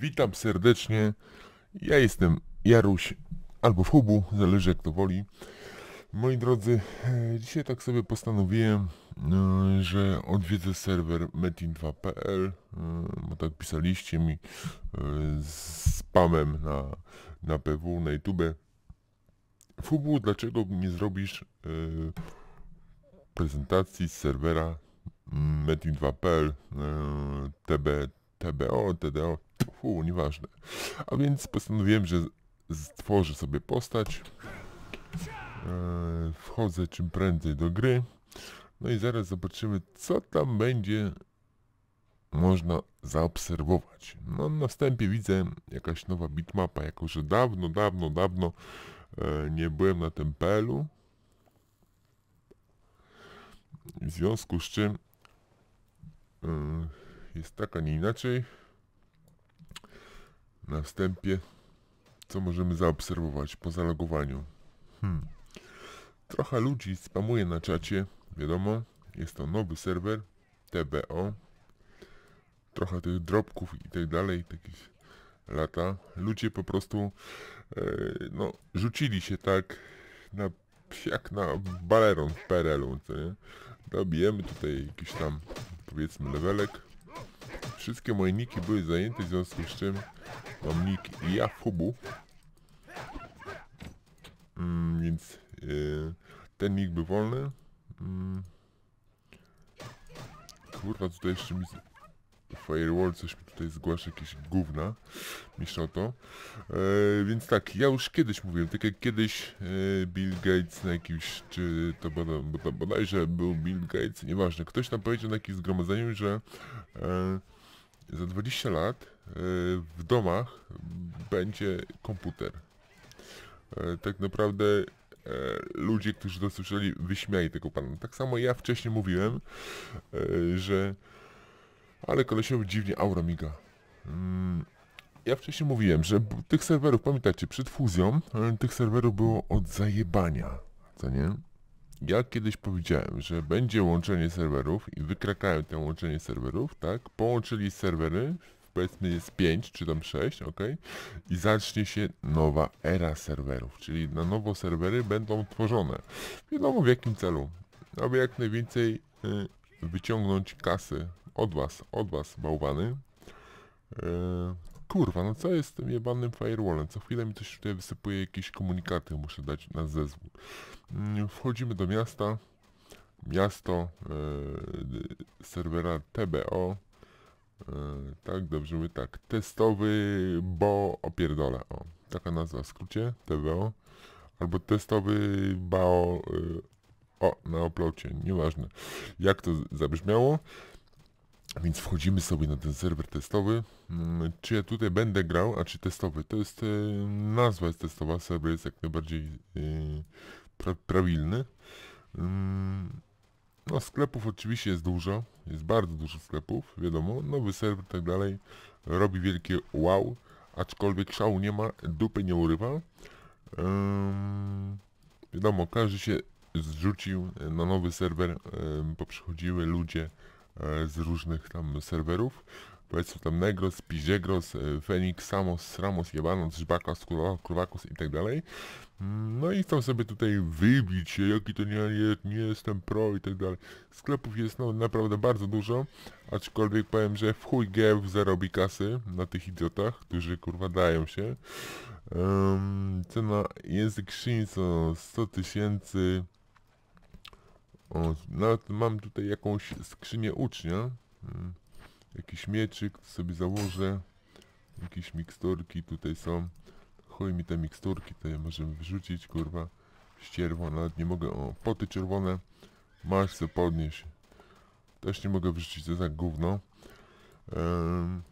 Witam serdecznie. Ja jestem Jaruś albo Fubu, zależy jak to woli. Moi drodzy, e, dzisiaj tak sobie postanowiłem, e, że odwiedzę serwer metin2.pl, e, bo tak pisaliście mi z spamem na, na PW, na YouTube. Fubu, dlaczego nie zrobisz prezentacji z serwera mm, metin2.pl, e, TB, TBO, TDO, fu, nieważne. A więc postanowiłem, że stworzę sobie postać. E, wchodzę czym prędzej do gry. No i zaraz zobaczymy, co tam będzie można zaobserwować. No na wstępie widzę jakaś nowa bitmapa, jako że dawno, dawno, dawno e, nie byłem na tym PL-u. W związku z czym e, jest tak, a nie inaczej. Na wstępie, co możemy zaobserwować po zalogowaniu? Hmm. Trochę ludzi spamuje na czacie, wiadomo, jest to nowy serwer, TBO. Trochę tych dropków i tak dalej, takich lata. Ludzie po prostu, e, no, rzucili się tak na, jak na baleron w PRL-u, co nie? Dobijemy tutaj jakiś tam, powiedzmy, levelek. Wszystkie moje niki były zajęte, w związku z czym mam nick Jafubu. Mm, więc yy, ten nick był wolny. Mm. Kurwa, tutaj jeszcze mi... Firewall coś mi tutaj zgłasza, jakieś gówna. Myślę to. E, więc tak, ja już kiedyś mówiłem, tak jak kiedyś e, Bill Gates na jakimś, czy to boda- bodajże był Bill Gates, nieważne, ktoś tam powiedział na jakimś zgromadzeniu, że e, za 20 lat e, w domach będzie komputer. E, tak naprawdę e, ludzie, którzy to słyszeli, wyśmiali tego pana. Tak samo ja wcześniej mówiłem, że ale kolesiowi dziwnie aura miga. Mm, ja wcześniej mówiłem, że tych serwerów, pamiętacie, przed fuzją e, tych serwerów było od zajebania, co nie? Ja kiedyś powiedziałem, że będzie łączenie serwerów i wykrakałem to łączenie serwerów, tak? Połączyli serwery, powiedzmy jest 5 czy tam 6, ok? I zacznie się nowa era serwerów, czyli na nowo serwery będą tworzone. Wiadomo w jakim celu. Aby jak najwięcej y, wyciągnąć kasy od was, od was bałwany. E, kurwa, no co jest z tym jebanym firewallem? Co chwilę mi coś tutaj wysypuje, jakieś komunikaty muszę dać na zezwół. Mm, Wchodzimy do miasta. Miasto e, serwera TBO. E, tak, dobrze tak. Testowy bo opierdolę. O, taka nazwa w skrócie, TBO. Albo testowy bao... O, na oplocie, nieważne. Jak to zabrzmiało. Więc wchodzimy sobie na ten serwer testowy. Mm, Czy ja tutaj będę grał, a czy testowy? To jest e, nazwa jest testowa, serwer jest jak najbardziej e, pra, prawilny. Mm, No sklepów oczywiście jest dużo, jest bardzo dużo sklepów, wiadomo, nowy serwer i tak dalej, robi wielkie wow, aczkolwiek szału nie ma, dupy nie urywa. Ym, wiadomo, każdy się zrzucił na nowy serwer, bo przychodziły ludzie e, z różnych tam serwerów. Powiedzmy tam Negros, Piżegros, e, Fenix, Samos, Ramos, Jebanos, Żbakas, Kurwa- Kurwakus i tak dalej. Mm, No i chcą sobie tutaj wybić się, jaki to nie, nie, nie jestem pro i tak dalej. Sklepów jest no, naprawdę bardzo dużo, aczkolwiek powiem, że w chuj gieł zarobi kasy na tych idiotach, którzy kurwa dają się. Um, cena język to 100 tysięcy. O, nawet mam tutaj jakąś skrzynię ucznia. Mm, Jakiś mieczyk sobie założę. Jakieś miksturki tutaj są. Chuj mi te miksturki, to je możemy wyrzucić, kurwa. Ścierwo, nawet nie mogę, o, poty czerwone. Masz se podnieść. Też nie mogę wyrzucić, to jest jak gówno. Em,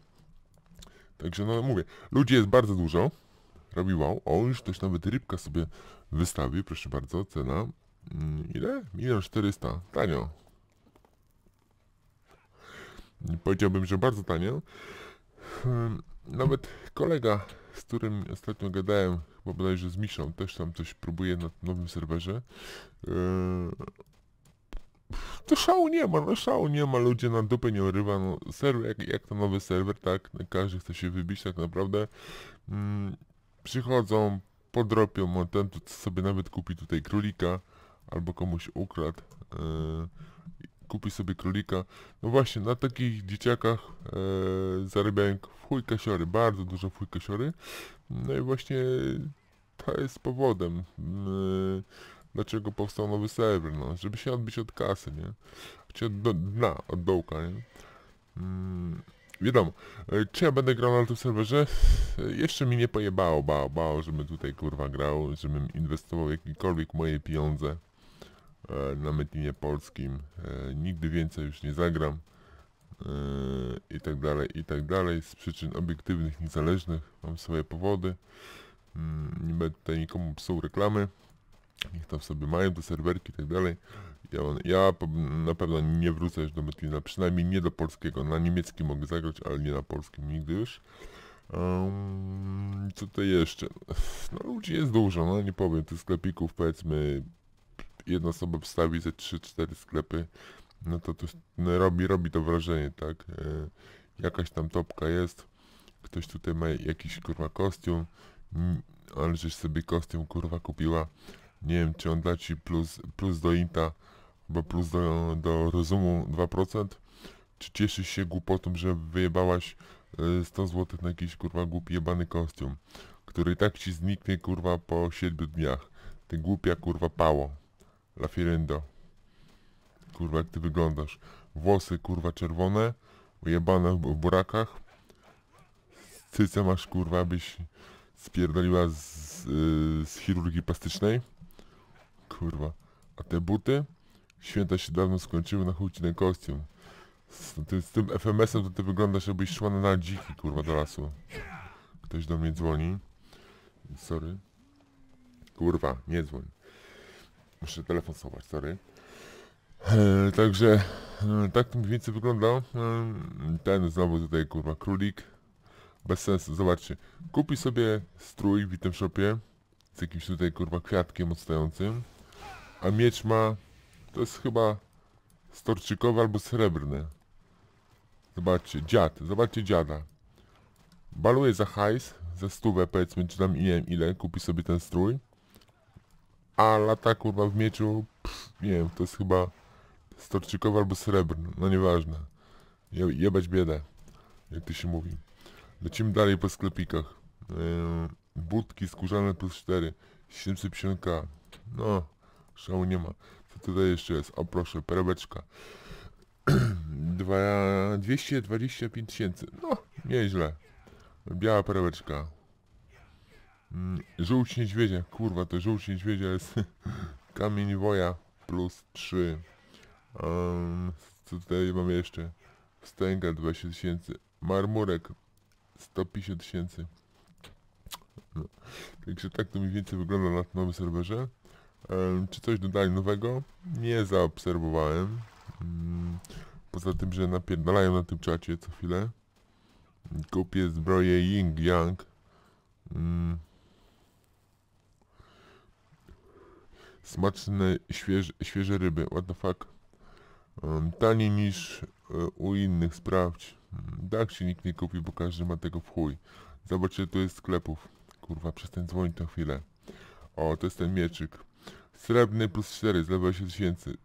także no mówię, ludzi jest bardzo dużo. Robi wow. O, już ktoś nawet rybka sobie wystawił, proszę bardzo, cena. Mm, ile? Milion czterysta. Tanio. Powiedziałbym, że bardzo tanio. Hmm, Nawet kolega, z którym ostatnio gadałem, chyba bodajże z Miszą, też tam coś próbuje na nowym serwerze. Yy, to szału nie ma, no szału nie ma, ludzie na dupę nie urywa, no serwer, jak, jak to nowy serwer, tak, każdy chce się wybić tak naprawdę, mm, przychodzą, podropią, ten sobie nawet kupi tutaj królika, albo komuś ukradł, yy, kupi sobie królika, no właśnie, na takich dzieciakach yy, zarabiają w chuj kasiory, bardzo dużo chuj kasiory, no i właśnie to jest powodem, yy, dlaczego powstał nowy serwer, no, żeby się odbić od kasy, nie? Czy od do, dna, od dołka, nie? Mm, wiadomo, e, czy ja będę grał na tym serwerze? E, Jeszcze mi nie pojebało, bało, bało, żebym tutaj kurwa grał, żebym inwestował jakiekolwiek moje pieniądze e, na Metinie polskim. E, nigdy więcej już nie zagram. E, I tak dalej, i tak dalej. Z przyczyn obiektywnych, niezależnych. Mam swoje powody. Mm, nie będę tutaj nikomu psuł reklamy. Niech tam sobie mają te serwerki i tak dalej. Ja, ja na pewno nie wrócę już do Metina, przynajmniej nie do polskiego. Na niemieckim mogę zagrać, ale nie na polskim nigdy już. Um, co to jeszcze? No ludzi jest dużo, no nie powiem, tych sklepików powiedzmy jedna osoba wstawi ze 3-4 sklepy, no to, to no, robi, robi to wrażenie, tak? E, jakaś tam topka jest, ktoś tutaj ma jakiś kurwa kostium, mm, ale żeś sobie kostium kurwa kupiła, nie wiem czy on da ci plus, plus do inta, albo plus do, do rozumu 2%, czy cieszysz się głupotą, że wyjebałaś y, 100 zł na jakiś kurwa głupi jebany kostium, który i tak ci zniknie kurwa po 7 dniach. Ty głupia kurwa pało. Lafiryndo. Kurwa jak ty wyglądasz. Włosy kurwa czerwone, ujebane w, burakach. Cyce masz kurwa, byś spierdoliła z, y, z chirurgii plastycznej. Kurwa. A te buty? Święta się dawno skończyły na chuj kostium. Z, ty, z tym FMS-em to ty wyglądasz jakbyś szła na, na dziki kurwa do lasu. Ktoś do mnie dzwoni. Sorry. Kurwa, nie dzwoń. Muszę telefon schować, sorry. E, także e, tak to mniej więcej wygląda. E, ten znowu tutaj kurwa królik. Bez sensu, zobaczcie. Kupi sobie strój w item shopie z jakimś tutaj kurwa kwiatkiem odstającym. A miecz ma, to jest chyba storczykowy albo srebrny. Zobaczcie, dziad, zobaczcie dziada. Baluje za hajs, za stówę powiedzmy, czy tam nie wiem ile, kupi sobie ten strój. A lata kurwa w mieczu, pff, nie wiem, to jest chyba storczykowy albo srebrny, no nieważne. Je, jebać biedę, jak to się mówi. Lecimy dalej po sklepikach. Yy, budki skórzane plus 4, 750k. No, szału nie ma. Co tutaj jeszcze jest? O proszę, perełeczka. Dwa- 225 tysięcy. No, nieźle. Biała perełeczka. Mm, Żółć niedźwiedzia. Kurwa, to żółć niedźwiedzia jest kamień woja plus 3. Um, co tutaj mamy jeszcze? Wstęga 20 tysięcy. Marmurek 150 tysięcy. No. Także tak to mniej więcej wygląda na nowym serwerze. Em, czy coś dodali nowego? Nie zaobserwowałem. Mm, poza tym, że napierdalają na tym czacie co chwilę. Kupię zbroję Ying Yang. Mm. Smaczne, świeże, świeże ryby. What the fuck? Um, taniej niż e, u innych, sprawdź. Mm, Tak się nikt nie kupi, bo każdy ma tego w chuj. Zobacz, ile tu jest sklepów. Kurwa, przestań dzwonić na chwilę. O, to jest ten mieczyk. Srebrny plus 4, z 20 tysięcy.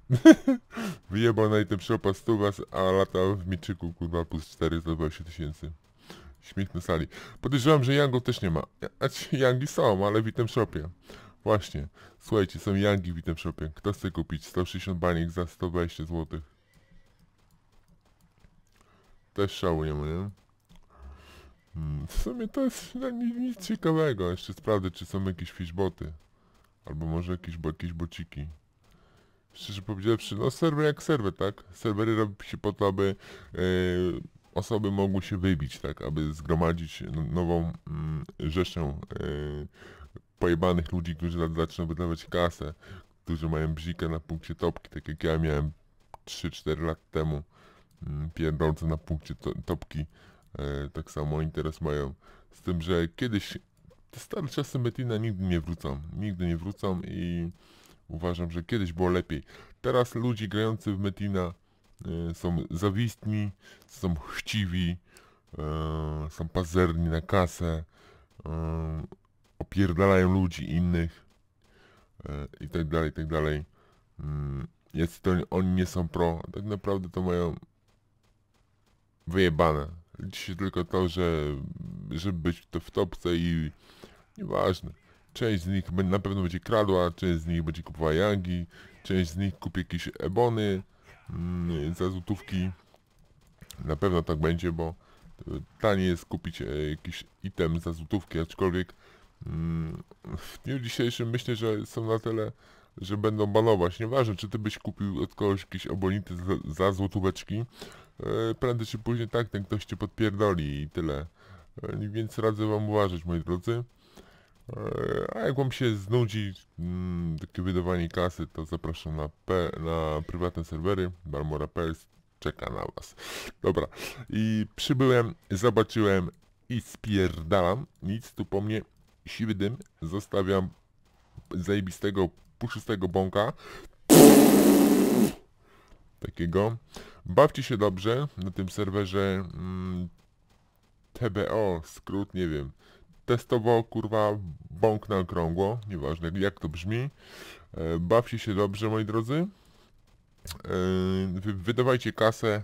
Wyjebał na item shopa 100 was, a lata w mieczyku, kurwa, plus 4 z 20 tysięcy. Śmiech na sali. Podejrzewam, że Yangów też nie ma. Znaczy, Yangi są, ale w item shopie. Właśnie. Słuchajcie, są Yangi w item shopie. Kto chce kupić 160 baniek za 120 zł? Też szału nie ma, nie? Hmm, w sumie to jest no, nic, ciekawego. Jeszcze sprawdzę, czy są jakieś fishboty. Albo może jakieś, bo, jakieś bociki. Szczerze powiedziawszy, no serwer jak serwer, tak? Serwery robi się po to, aby e, osoby mogły się wybić, tak? Aby zgromadzić nową mm, rzeszę e, pojebanych ludzi, którzy za- zaczną wydawać kasę, którzy mają bzikę na punkcie topki, tak jak ja miałem 3-4 lat temu mm, pierdolce na punkcie to, topki. E, tak samo oni teraz mają. Z tym, że kiedyś te stare czasy Metina nigdy nie wrócą. Nigdy nie wrócą i uważam, że kiedyś było lepiej. teraz ludzie grający w Metina e, są zawistni, są chciwi, e, są pazerni na kasę, e, opierdalają ludzi innych e, i tak dalej, i tak dalej. Mm, Jest to oni nie są pro, tak naprawdę to mają wyjebane. Liczy się tylko to, że żeby być to w topce i nieważne. Część z nich na pewno będzie kradła, część z nich będzie kupowała Yangi, część z nich kupi jakieś ebony mm, za złotówki. Na pewno tak będzie, bo e, taniej jest kupić e, jakiś item za złotówki, aczkolwiek w dniu dzisiejszym myślę, że są na tyle, że będą banować. Nieważne, czy ty byś kupił od kogoś jakieś obonity za, za złotóweczki, e, prędzej czy później tak, ten ktoś cię podpierdoli i tyle. E, Więc radzę wam uważać, moi drodzy. E, A jak wam się znudzi mm, takie wydawanie kasy, to zapraszam na, na prywatne serwery. Barmora Pels czeka na was. Dobra. I przybyłem, zobaczyłem i spierdalam. Nic tu po mnie. Siwy dym. Zostawiam zajebistego, puszystego bąka. Takiego. Bawcie się dobrze na tym serwerze mm, TBO, skrót, nie wiem. Testowo, kurwa, bąk na okrągło, nieważne jak to brzmi. E, bawcie się dobrze, moi drodzy. E, wy, wydawajcie kasę,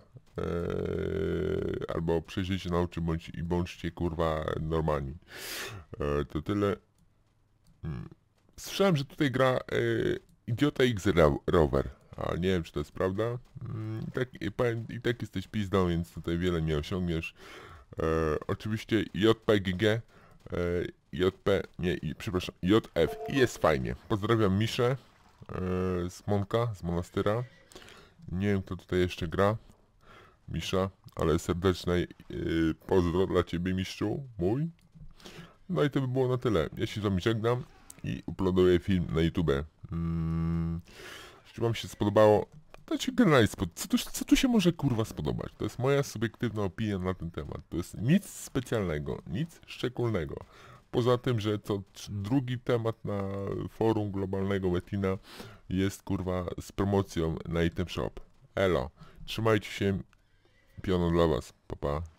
albo przejrzyjcie na oczy, bądź, i bądźcie, kurwa, normalni. E, to tyle. Mm. Słyszałem, że tutaj gra e, Idiota X Ro- Rover, ale nie wiem, czy to jest prawda. Mm, I tak, powiem, I tak jesteś pizdą, więc tutaj wiele nie osiągniesz. E, oczywiście JPGG, e, JP, nie, i, przepraszam, JF i jest fajnie. Pozdrawiam Miszę e, z Monka, z Monastyra. Nie wiem, kto tutaj jeszcze gra. Misza, ale serdeczne e, pozdro dla Ciebie, mistrzu, mój. No i to by było na tyle. Ja się z Wami żegnam i uploaduję film na YouTube. Mm, jeśli Wam się spodobało, ci generalnie co, tu, co tu się może kurwa spodobać? To jest moja subiektywna opinia na ten temat. To jest nic specjalnego, nic szczególnego. Poza tym, że to drugi temat na forum globalnego Metina jest kurwa z promocją na Item Shop. Elo, trzymajcie się, piono dla was, papa. Pa.